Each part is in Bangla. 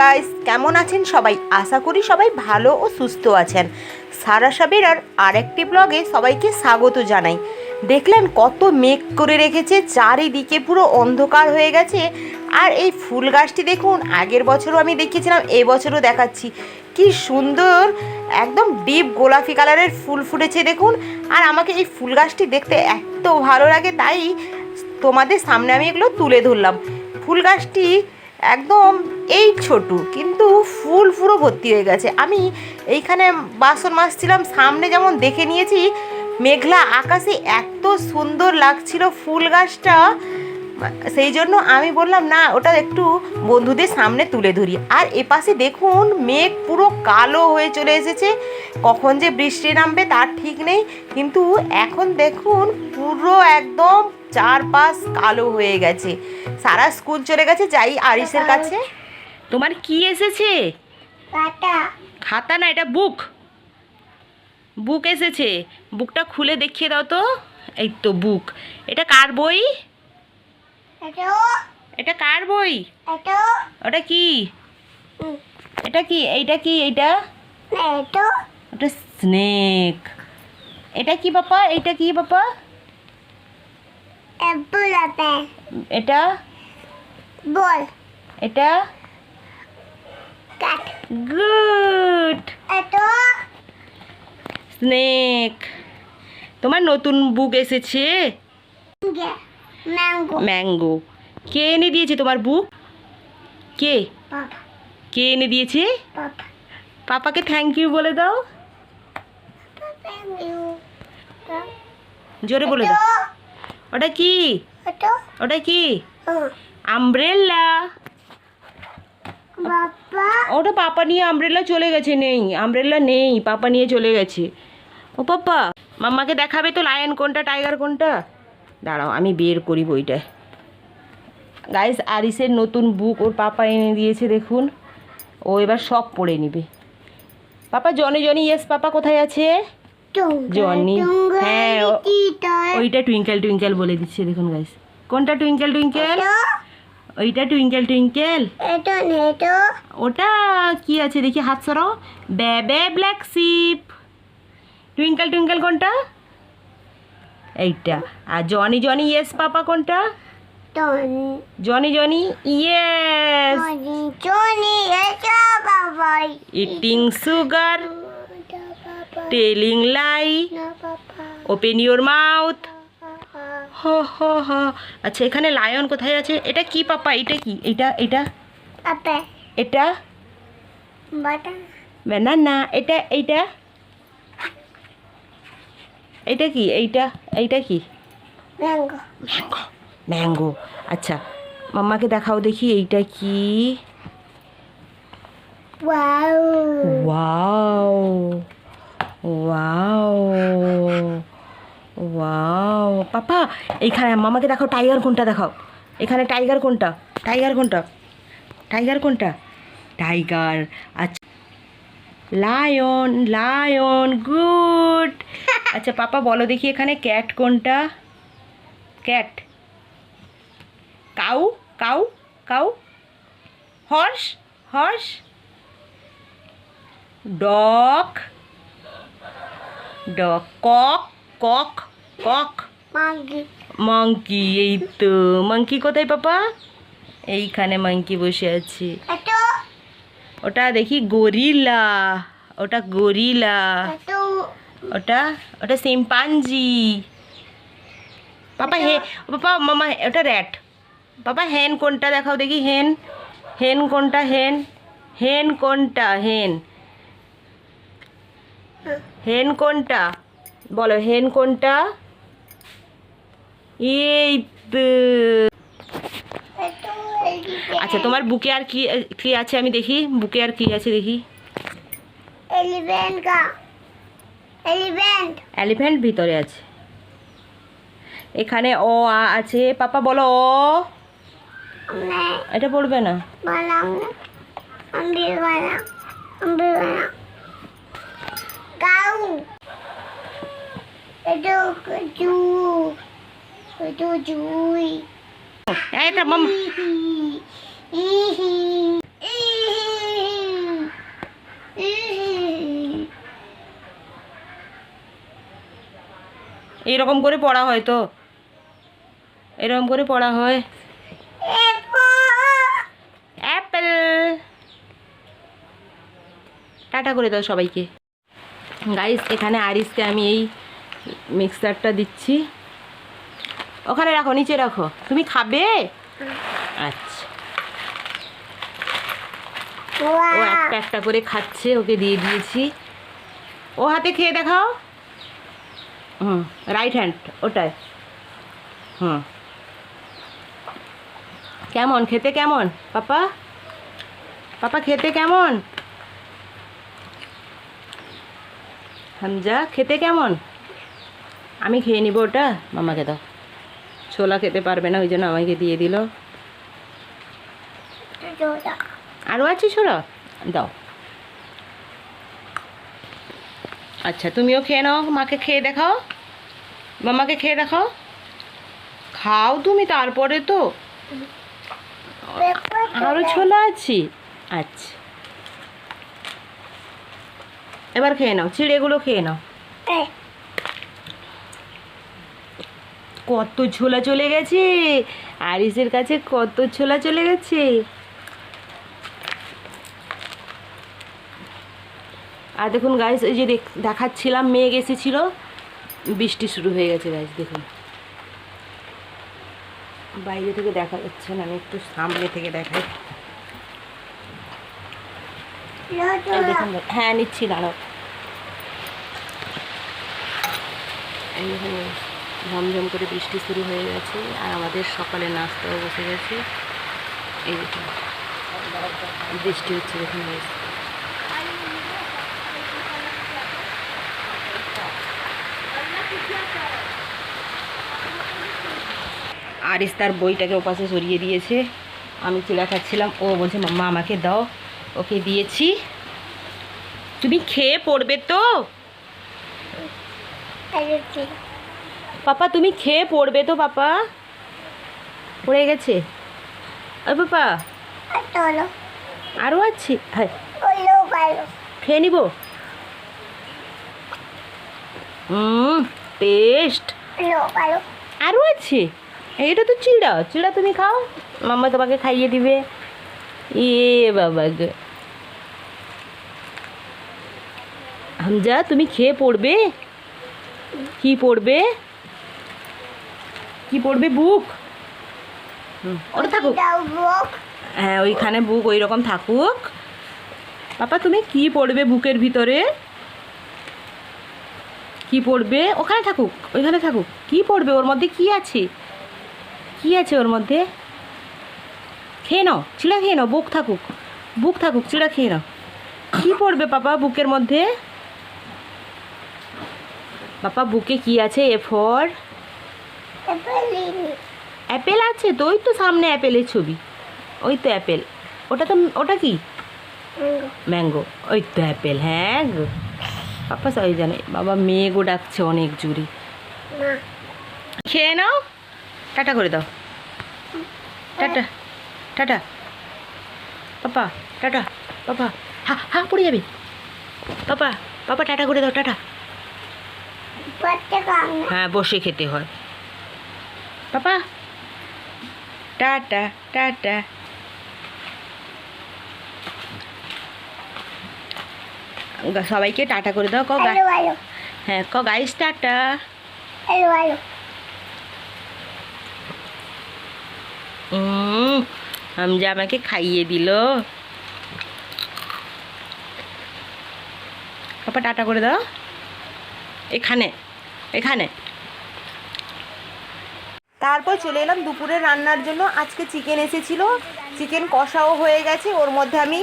গাইস কেমন আছেন সবাই? আশা করি সবাই ভালো ও সুস্থ আছেন। সারা সাবির আর আরেকটি ব্লগে সবাইকে স্বাগত জানাই। দেখলেন কত মেঘ করে রেখেছে, চারিদিকে পুরো অন্ধকার হয়ে গেছে। আর এই ফুল গাছটি দেখুন, আগের বছরও আমি দেখিয়েছিলাম এবছরও দেখাচ্ছি। কি সুন্দর, একদম ডিপ গোলাপি কালারের ফুল ফুটেছে দেখুন। আর আমাকে এই ফুল গাছটি দেখতে এত ভালো লাগে, তাই তোমাদের সামনে আমি এগুলো তুলে ধরলাম। ফুল গাছটি একদম এই ছোটু, কিন্তু ফুল পুরো ভর্তি হয়ে গেছে। আমি এইখানে বাসন মাজছিলাম, সামনে যেমন দেখে নিয়েছি, মেঘলা আকাশে এত সুন্দর লাগছিল ফুল গাছটা। সেই জন্য আমি বললাম, না, ওটা একটু বন্ধুদের সামনে তুলে ধরি। আর এপাশে দেখুন, মেঘ পুরো কালো হয়ে চলে এসেছে। কখন যে বৃষ্টি নামবে তার ঠিক নেই, কিন্তু এখন দেখুন, পুরো একদম চারপাশ কালো হয়ে গেছে। সারা স্কুল চলে গেছে যাই আরিসের কাছে। তোমার কি এসেছে? খাতা। না এটা বুক। বুক এসেছে। বুকটা খুলে দেখিয়ে দাও তো। এই তো বুক। এটা কার বই? এটা কার বই? এটো ওটা কি? এটা কি? এইটা কি? এইটা? এটো ওটা স্নেক। এটা কি বাপা এটা কি আপে এটা? বল। এটা? কাট। গুড। এটো স্নেক। তোমার নতুন বুক এসেছে? ম্যাঙ্গো। ম্যাঙ্গো। কে এনে দিয়েছে তোমার বুক? কে? কে এনে দিয়েছে? পাপা। পাপাকে থ্যাংক ইউ বলে দাও। জোরে বলে দাও। ওটা কি? ওটা কি? আমব্রেল্লা বাবা। ওটা পাপা নিয়ে আমব্রেল্লা চলে গেছে নেই। আমব্রেল্লা নেই পাপা নিয়ে চলে গেছে। ও পাপা মাম্মাকে দেখাবে তো লায়ন কোনটা টাইগার কোনটা? দাঁড়াও আমি বের করি বইটা। গাইস আরিসের নতুন বুক ওর পাপা এনে দিয়েছে দেখুন। ও এবার সব পড়ে নিবে। পাপা জনে জনি ইয়েস পাপা কোথায় আছে? জনি। হ্যাঁ ওইটা টুইঙ্কেল টুইঙ্কেল বলে দিচ্ছে দেখুন গাইস কোনটা টুইঙ্কেল টুইঙ্কেল? ওইটা টুইঙ্কেল টুইঙ্কেল। ওটা কি আছে দেখি হাত সরাও। Baa black sheep. Twinkle twinkle কোনটা? এইটা। আর জনি জনি ইয়েস পাপা কোনটা? জনি জনি ইয়েস এটো বাবাই। ইটিং সুগার না পাপা ওপেন ইউর মাউথ হ হ হ আচ্ছা এখানে লায়ন কোথায় আছে? এটা কি পাপা? এটা কি? এটা এটা? এটা? বাটান না না এটা এইটা? এইটা কি? এইটা এইটা কি? ম্যাঙ্গো ম্যাঙ্গো ম্যাঙ্গো আচ্ছা মাম্মাকে দেখাও দেখি এইটা কি? Wow wow wow wow. Papa, এইখানে মামাকে দেখাও, টাইগার কোনটা দেখাও? এখানে টাইগার কোনটা? টাইগার কোনটা? টাইগার কোনটা? টাইগার আচ্ছা। Lion lion, good. আচ্ছা পাপা, বলো দেখি এখানে ক্যাট কোনটা? Cat. Cow cow cow. Horse horse dog. Dog cock cock cock. মাগি মাংকি এই তো। মাংকি কোথায় পাপা? এইখানে মাংকি বসে আছে। ওটা দেখি গরিলা। ওটা গরিলা। ওটা ওটা সিম্পাঞ্জি পাপা হে পাপা মামা ওটা র্যাট পাপা হেন কোনটা দেখাও দেখি হেন হেন কোনটা হেন হেন কোনটা হেন হেন কোনটা? বলো হেন কোনটা? এই আচ্ছা তোমার বুকে আর কি কি আছে আমি দেখি? বুকে আর কি আছে দেখি? এলিফ্যান্ট ভিতরে আছে। এখানে অ আ আছে। পাপা বলো অ। এটা পড়বে না। কাউ এটা জু এটা জুই। এটা মাম এরকম করে পড়া হয় তো। এরকম করে পড়া হয়। অ্যাপেল। টাটা করে দাও সবাইকে। গাইস এখানে আরিসকে আমি এই মিক্সারটা দিচ্ছি। ওখানে রাখো নিচে রাখো। তুমি খাবে? আচ্ছা। ও একটা একটা করে খাচ্ছে ওকে দিয়ে দিয়েছি। ও হাতে খেয়ে দেখাও। হুম রাইট হ্যান্ড ওটাই হুম। কেমন? খেতে কেমন? পাপা? পাপা খেতে কেমন? হামজা খেতে কেমন? আমি খেয়ে নিব ওটা। মামাকে দাও। ছোলা খেতে পারবে না ওই জন্য আমাকে দিয়ে দিল। আরও আছে ছোলা? দাও। আচ্ছা তুমিও খেয়ে নাও মাকে খেয়ে দেখাও। মামাকে খেয়ে দেখাও। খাও তুমি তারপরে তো। আরও ছোলা আছি। আচ্ছা। এবার খেয়ে নাও চিড়েগুলো খেয়ে নাও। কত ছোলা চলে গেছে আরিসের কাছে কত ছোলা চলে গেছে। আর দেখুন গাইস ওই যে দেখ- দেখাচ্ছিলাম মেঘ এসেছিল বৃষ্টি শুরু হয়ে গেছে গাইস দেখুন। বাইরে থেকে দেখা যাচ্ছে না আমি একটু সামনে থেকে দেখাই। হ্যাঁ নিচ্ছি, দাঁড়াও। ঝমঝম করে বৃষ্টি শুরু হয়ে গেছে, আর আমাদের সকালে নাস্তাও বসে গেছে। এই দেখুন, বৃষ্টি হচ্ছে, দেখুন আরিস তার বইটাকে ওপাশে সরিয়ে দিয়েছে। আমি চিলা খাচ্ছিলাম, ও বলছে, মাম্মা, আমাকে দাও। ওকে দিয়েছি। তুমি খেয়ে পড়বে তো? পাপা তুমি খেয়ে পড়বে তো পাপা? পড়ে গেছে? ওই পাপা? আরও আছে? হ্যাঁ। খেয়ে নিব? হুম টেস্ট আরও আছে? এটা তো চিড়া। চিড়া তুমি খাও। মাম্মা তোমাকে খাইয়ে দিবে। এ বাবা গো হামজা তুমি খেয়ে পড়বে? কি পড়বে? কি পড়বে বুক? ওটা থাকুক। হ্যাঁ ওইখানে বুক ওই রকম থাকুক। পাপা তুমি কি পড়বে বুকের ভিতরে? কি পড়বে? ওখানে থাকুক ওইখানে থাকুক। কি পড়বে? ওর মধ্যে কি আছে? কি আছে ওর মধ্যে? খেয়ে নাও চিড়া খেয়ে নাও বুক থাকুক। বুক থাকুক চিড়া খেয়ে নাও। কি পড়বে পাপা বুকের মধ্যে? পাপা বুকে কি আছে এ ফর অ্যাপেল আছে তো ওই তো সামনে অ্যাপেলের ছবি। ওই তো অ্যাপেল ওটা তো ওটা কি? ম্যাঙ্গো ওই তো অ্যাপেল হ্যাঁ গো। পাপা সবাই জানে বাবা মেয়েগো ডাকছে অনেক জুড়ি খেয়ে নাও। টাটা করে দাও। Tata. Tata. Papa tata. Papa হা হা পড়ে যাবে। পাপা পাপা টাটা করে দাও টাটা। হ্যাঁ বসে খেতে হয়। পাপা। Tata tata. সবাইকে টাটা করে দাও ক গা- হ্যাঁ ক গাইস টাটা। হামজা আমাকে খাইয়ে দিল। পাপা টাটা করে দাও। এখানে। এখানে। তারপর চলে এলাম দুপুরে রান্নার জন্য। আজকে চিকেন এসেছিল। চিকেন কষাও হয়ে গেছে। ওর মধ্যে আমি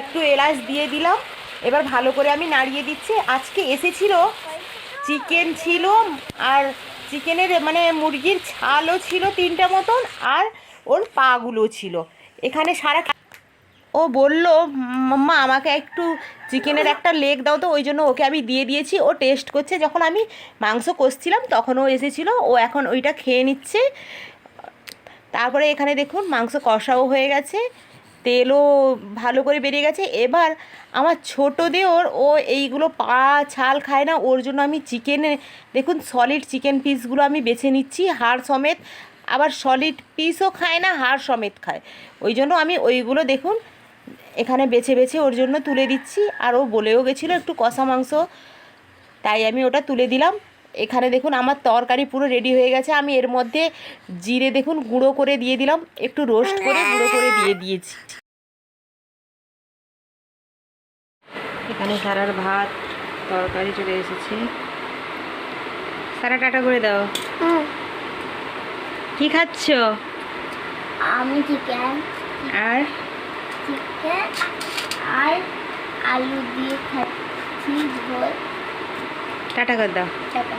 একটু এলাচ দিয়ে দিলাম। এবার ভালো করে আমি নাড়িয়ে দিচ্ছি। আজকে এসেছিল চিকেন ছিল আর চিকেনের মানে মুরগির ছালও ছিল তিনটা মতন আর ওর পাগুলো ছিল। এখানে সারা ও বলল মাম্মা আমাকে একটু চিকেনের একটা লেগ দাও তো, ওই জন্য ওকে আমি দিয়ে দিয়েছি। ও টেস্ট করছে, যখন আমি মাংস কষছিলাম, তখন ও এসেছিল, ও এখন ওইটা খেয়ে নিচ্ছে। তারপরে এখানে দেখুন, মাংস কষাও হয়ে গেছে, তেলও ভালো করে বেরিয়ে গেছে। এবার আমার ছোটো দেওর, ও এইগুলো পা ছাল খায় না, ওর জন্য আমি চিকেনে, দেখুন সলিড চিকেন পিসগুলো আমি বেছে নিচ্ছি, হাড় সমেত। আবার সলিড পিসও খায় না, হাড় সমেত খায়। ওই জন্য আমি ওইগুলো দেখুন এখানে বেছে বেছে ওর জন্য তুলে দিচ্ছি আর ও বলেও গেছিল একটু কষা মাংস। তাই আমি ওটা তুলে দিলাম। এখানে দেখুন আমার তরকারি পুরো রেডি হয়ে গেছে। আমি এর মধ্যে জিরে দেখুন গুঁড়ো করে দিয়ে দিলাম। একটু রোস্ট করে গুঁড়ো করে দিয়ে দিয়েছি। এখানে সারার ভাত তরকারি চলে এসেছে। সারা টাটা করে দাও। কি খাচ্ছ? আমি চিকেন আর? চিকেন আর আলু দিয়ে খাচ্ছি ঝোল টাটা করে দাও। টাটা।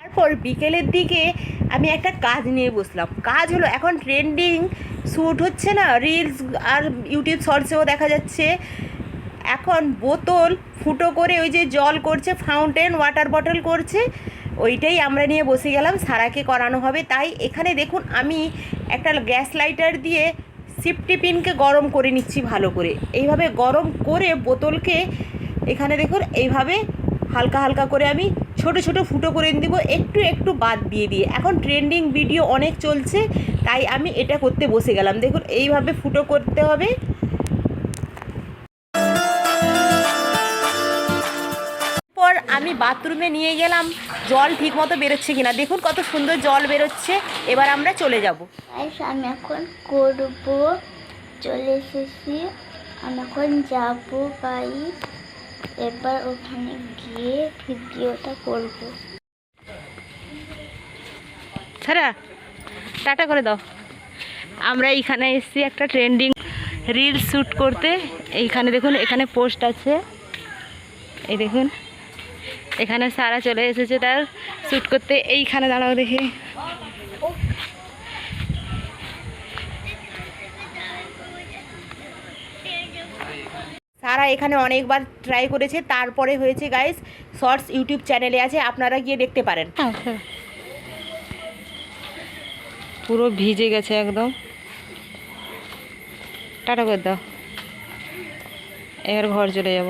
তারপর বিকেলের দিকে আমি একটা কাজ নিয়ে বসলাম। কাজ হলো এখন ট্রেন্ডিং শ্যুট হচ্ছে না রিলস আর ইউটিউব শর্টসেও দেখা যাচ্ছে। এখন বোতল ফুটো করে ওই যে জল করছে ফাউন্টেন ওয়াটার বটল করছে ওইটাই আমরা নিয়ে বসে গেলাম সারাকে করানো হবে। তাই এখানে দেখুন আমি একটা গ্যাস লাইটার দিয়ে সিফটি পিনকে গরম করে নিচ্ছি ভালো করে। এইভাবে গরম করে বোতলকে এখানে দেখুন, এইভাবে হালকা হালকা করে আমি ছোট ছোট ফুটো করে দিব একটু একটু বাদ দিয়ে দিয়ে। এখন ট্রেন্ডিং ভিডিও অনেক চলছে, তাই আমি এটা করতে বসে গেলাম। দেখুন, এইভাবে ফুটো করতে হবে। আমি বাথরুমে নিয়ে গেলাম জল ঠিক মতো বেরোচ্ছে কিনা। দেখুন কত সুন্দর জল বেরোচ্ছে। এবার আমরা চলে যাব। আমি এখন করব চলে এসেছি। আমি এখন যাব বাড়ি এবার ওখানে গিয়ে ভিডিওটা করব। ছাড়া টাটা করে দাও। আমরা এইখানে এসেছি একটা ট্রেন্ডিং রিল শ্যুট করতে। এইখানে দেখুন এখানে পোস্ট আছে। এই দেখুন। এখানে সারা চলে এসেছে তার শ্যুট করতে। এইখানে দাঁড়াও দেখে। সারা এখানে অনেকবার ট্রাই করেছে তারপরে হয়েছে গাইস শর্টস ইউটিউব চ্যানেলে আছে আপনারা গিয়ে দেখতে পারেন। পুরো ভিজে গেছে একদম। টাটা করে দাও। এবার ঘর চলে যাব।